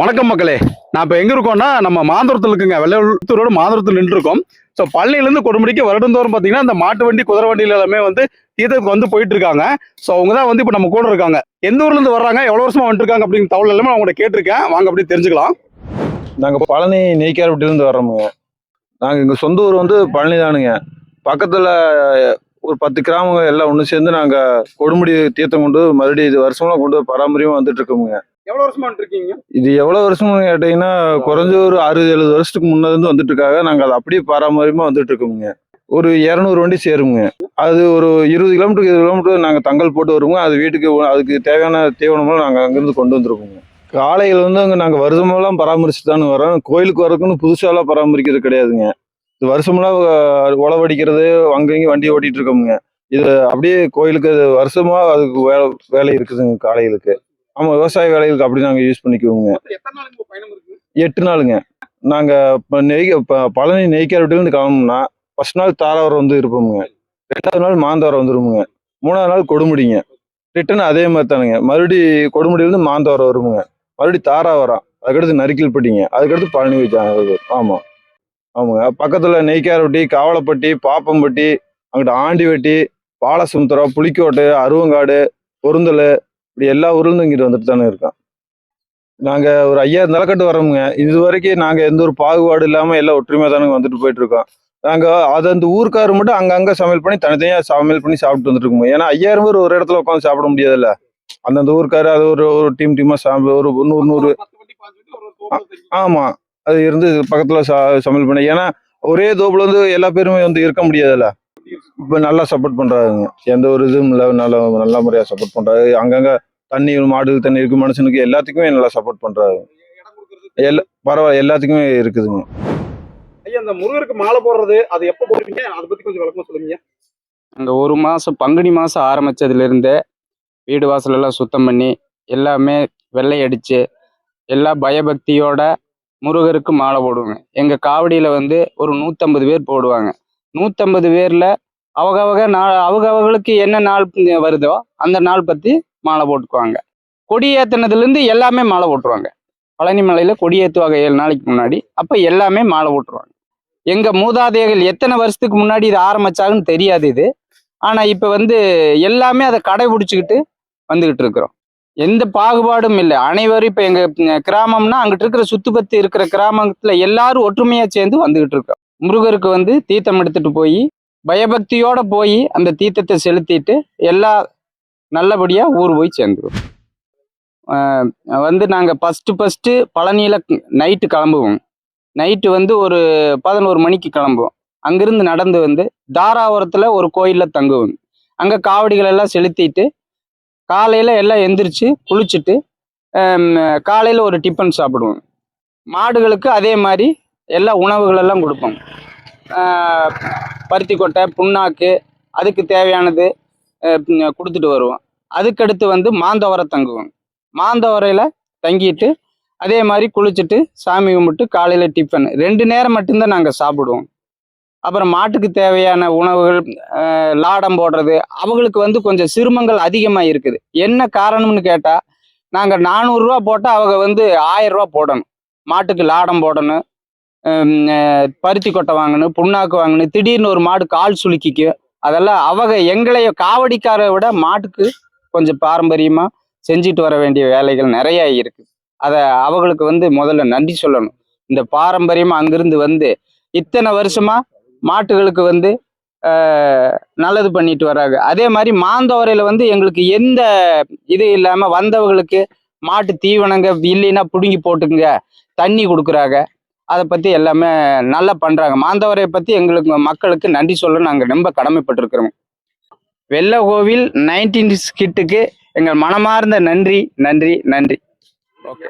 வணக்கம் மக்களே. நான் இப்போ எங்கே இருக்கோம்னா நம்ம மாந்தரத்தில் இருக்குங்க. வெள்ளையூரோட மாந்தரத்தில் நின்றுருக்கோம். ஸோ பழனிலேருந்து கொடுமுடிக்கு வருடந்தோறும் பார்த்தீங்கன்னா இந்த மாட்டு வண்டி குதிரை வண்டியில எல்லாமே வந்து தீர்த்தத்துக்கு வந்து போயிட்டு இருக்காங்க ஸோ அவங்க தான் வந்து இப்போ நம்ம கூட இருக்காங்க. எந்த ஊர்லேருந்து வர்றாங்க? எவ்வளோ வருஷமா வந்துருக்காங்க அப்படிங்கிற தகவல் எல்லாமே அவங்கள்ட்ட கேட்டிருக்கேன். வாங்க அப்படி தெரிஞ்சுக்கலாம். நாங்கள் பழனி நெய்க்காரப்பட்டிலேருந்து வர்றோமுங்க நாங்கள் எங்கள் சொந்த ஊர் வந்து பழனி தானுங்க. பக்கத்தில் ஒரு பத்து கிராமங்கள் எல்லாம் ஒன்று சேர்ந்து நாங்கள் கொடுமுடி தீர்த்தம் கொண்டு மறுபடியும் இது வருஷமெல்லாம் கொண்டு பராமரியம் வந்துட்டு இருக்கோமுங்க. எவ்வளவு வருஷமா இருக்கீங்க இது எவ்வளோ வருஷம்னு கேட்டிங்கன்னா குறைஞ்ச ஒரு அறுபது எழுபது வருஷத்துக்கு முன்னாடி இருந்து வந்துட்டு இருக்காங்க. நாங்கள் அதை அப்படியே பாரம்பரியமா வந்துட்டு இருக்கோமுங்க. ஒரு இரநூறு வண்டி சேருங்க அது ஒரு இருபது கிலோமீட்டருக்கு இருபது கிலோமீட்டர் நாங்கள் தங்கல் போட்டு வருவோங்க அது வீட்டுக்கு அதுக்கு தேவையான தீவனமெல்லாம் நாங்கள் அங்கேருந்து கொண்டு வந்துருப்போங்க காளைகள் வந்து அங்கே நாங்கள் வருஷமெல்லாம் பராமரிச்சுட்டு தானே வரோம். கோயிலுக்கு வரக்குன்னு புதுசாலாம் பராமரிக்கிறது கிடையாதுங்க. இது வருஷமெல்லாம் உழவடிக்கிறது அங்கேயும் வண்டி ஓட்டிகிட்டு இருக்கோமுங்க. இது அப்படியே கோயிலுக்கு அது வருஷமா அதுக்கு வேலை வேலை இருக்குதுங்க காளைகளுக்கு. ஆமாம் விவசாய வேலைகளுக்கு அப்படி நாங்கள் யூஸ் பண்ணிக்குவோங்க. எட்டு நாளுங்க. நாங்கள் இப்போ நெய் பழனி நெய்க்காரட்டிலேருந்து கிளம்புனோம்னா ஃபர்ஸ்ட் நாள் தாராவரம் வந்து இருப்போமுங்க. ரெண்டாவது நாள் மாந்தவரம் வந்துருமுங்க. மூணாவது நாள் கொடுமுடிங்க. ரிட்டன் அதே மாதிரி தானுங்க. மறுபடி கொடுமுடியிலேருந்து மாந்தவரம் வருமுங்க. மறுபடி தாராவரம் அதுக்கடுத்து நரிக்கல்பட்டிங்க அதுக்கடுத்து பழனி வச்சாங்க ஆமாம் ஆமாங்க. பக்கத்தில் நெய்க்காரப்பட்டி காவலப்பட்டி பாப்பம்பட்டி அங்கிட்ட ஆண்டிவட்டி பாலசுந்தரம் புளிக்கோட்டை அருவங்காடு பொருந்தல் இப்படி எல்லா ஊர்லேருந்து இங்கிட்டு வந்துட்டு தானே இருக்கோம் நாங்கள் ஒரு ஐயாயிரம் நிலக்கட்டு வரோமுங்க இது வரைக்கும் நாங்கள் எந்த ஒரு பாகுபாடு இல்லாமல் எல்லாம் ஒற்றுமையாக தானுங்க வந்துட்டு போயிட்டு இருக்கோம் நாங்கள் அது அந்த ஊருக்காரர் மட்டும் அங்கங்கே சமையல் பண்ணி தனித்தனியாக சமையல் பண்ணி சாப்பிட்டு வந்துட்டு இருக்கோம் ஏன்னா ஐயாயிரம் பேர் ஒரு இடத்துல உட்காந்து சாப்பிட முடியாதுல்ல. அந்தந்த ஊருக்காரர் அது ஒரு ஒரு டீம் டீமாக சாப்பிட ஒரு நூறு நூறு ஆமாம் அது இருந்து பக்கத்தில் சா சமையல் பண்ணி. ஏன்னா ஒரே தோப்புல வந்து எல்லா பேருமே வந்து இருக்க முடியாதுல்ல. இப்போ நல்லா சப்போர்ட் பண்ணுறாங்க எந்த ஒரு இதுவும் இல்லை நல்ல நல்ல முறையாக சப்போர்ட் பண்ணுறாரு அங்கங்கே தண்ணி மாடு தண்ணி இருக்கு மனுஷனுக்கு எல்லாத்துக்குமே நல்லா சப்போர்ட் பண்ணுறாரு எல்லா பரவாயில்ல எல்லாத்துக்குமே இருக்குதுங்க. ஐயா இந்த முருகருக்கு மாலை போடுறது அது எப்போ போடுவீங்க? அதை பத்தி கொஞ்சம் விளக்கமா சொல்லுங்க அங்கே ஒரு மாதம் பங்குனி மாதம் ஆரம்பிச்சதுலேருந்தே வீடு வாசல் எல்லாம் சுத்தம் பண்ணி எல்லாமே வெள்ளை அடித்து எல்லா பயபக்தியோட முருகருக்கு மாலை போடுவாங்க. எங்கள் காவடியில் வந்து ஒரு நூற்றம்பது பேர் போடுவாங்க. நூற்றம்பது பேரில் அவகவக நாள் அவகவங்களுக்கு என்ன நாள் வருதோ அந்த நாள் பற்றி மாலை போட்டுக்குவாங்க. கொடியேற்றுனதுலேருந்து எல்லாமே மாலை போட்டுருவாங்க. பழனி மலையில் கொடி ஏற்றுவாங்க ஏழு நாளைக்கு முன்னாடி. அப்போ எல்லாமே மாலை போட்டுருவாங்க. எங்கள் மூதாதையர்கள் எத்தனை வருஷத்துக்கு முன்னாடி இது ஆரம்பிச்சாங்கன்னு தெரியாது இது. ஆனால் இப்போ வந்து எல்லாமே அதை கடைபிடிச்சிக்கிட்டு வந்துக்கிட்டு இருக்கிறோம். எந்த பாகுபாடும் இல்லை. அனைவரும் இப்போ எங்கள் கிராமம்னா அங்கிட்டு இருக்கிற சுத்துப்பத்து இருக்கிற கிராமத்தில் எல்லாரும் ஒற்றுமையாக சேர்ந்து வந்துக்கிட்டு இருக்கோம் முருகருக்கு வந்து தீர்த்தம் எடுத்துட்டு போய் பயபக்தியோட போய் அந்த தீர்த்தத்தை செலுத்திட்டு எல்லா நல்லபடியாக ஊர் போய் சேர்ந்துருவோம் வந்து நாங்கள் ஃபஸ்ட்டு ஃபஸ்ட்டு பழனியில் நைட்டு கிளம்புவோம். நைட்டு வந்து ஒரு பதினோரு மணிக்கு கிளம்புவோம். அங்கிருந்து நடந்து வந்து தாராபுரத்தில் ஒரு கோயிலில் தங்குவோம். அங்கே காவடிகள் எல்லாம் செலுத்திட்டு காலையில் எல்லாம் எந்திரிச்சு குளிச்சுட்டு காலையில் ஒரு டிஃபன் சாப்பிடுவோம். மாடுகளுக்கு அதே மாதிரி எல்லா உணவுகளெல்லாம் கொடுப்போம். பருத்தி கொட்டை புண்ணாக்கு அதுக்கு தேவையானது கொடுத்துட்டு வருவோம். அதுக்கடுத்து வந்து மாந்தவரை தங்குவோம். மாந்தவரையில் தங்கிட்டு அதே மாதிரி குளிச்சுட்டு சாமி கும்பிட்டு காலையில் டிஃபன் ரெண்டு நேரம் மட்டும்தான் நாங்கள் சாப்பிடுவோம். அப்புறம் மாட்டுக்கு தேவையான உணவுகள் லாடம் போடுறது அவங்களுக்கு வந்து கொஞ்சம் சிரமங்கள் அதிகமாக இருக்குது. என்ன காரணம்னு கேட்டால் நாங்கள் நானூறுரூவா போட்டால் அவங்க வந்து ஆயிரம் ரூபா போடணும். மாட்டுக்கு லாடம் போடணும். பருத்தி கொட்டை வாங்கணும் புண்ணாக்கு வாங்கணும் திடீர்னு ஒரு மாடு கால் சுலுக்கிக்கும் அதெல்லாம் அவங்க எங்களைய காவடிக்காரை விட மாட்டுக்கு கொஞ்சம் பாரம்பரியமாக செஞ்சுட்டு வர வேண்டிய வேலைகள் நிறைய இருக்குது அதை அவங்களுக்கு வந்து முதல்ல நன்றி சொல்லணும். இந்த பாரம்பரியமாக அங்கிருந்து வந்து இத்தனை வருஷமா மாட்டுகளுக்கு வந்து நல்லது பண்ணிட்டு வர்றாங்க அதே மாதிரி மாந்தோரையில் வந்து எங்களுக்கு எந்த இது இல்லாமல் வந்தவங்களுக்கு மாட்டு தீவனங்க இல்லைன்னா பிடுங்கி போட்டுக்குங்க தண்ணி கொடுக்குறாங்க. அதை பற்றி எல்லாமே நல்லா பண்ணுறாங்க மாந்தவரை பற்றி எங்களுக்கு மக்களுக்கு நன்றி சொல்ல நாங்கள் ரொம்ப கடமைப்பட்டிருக்கிறோம். வெள்ள கோவில் நைன்டீன் கிட்டுக்கு எங்கள் மனமார்ந்த நன்றி நன்றி நன்றி. ஓகே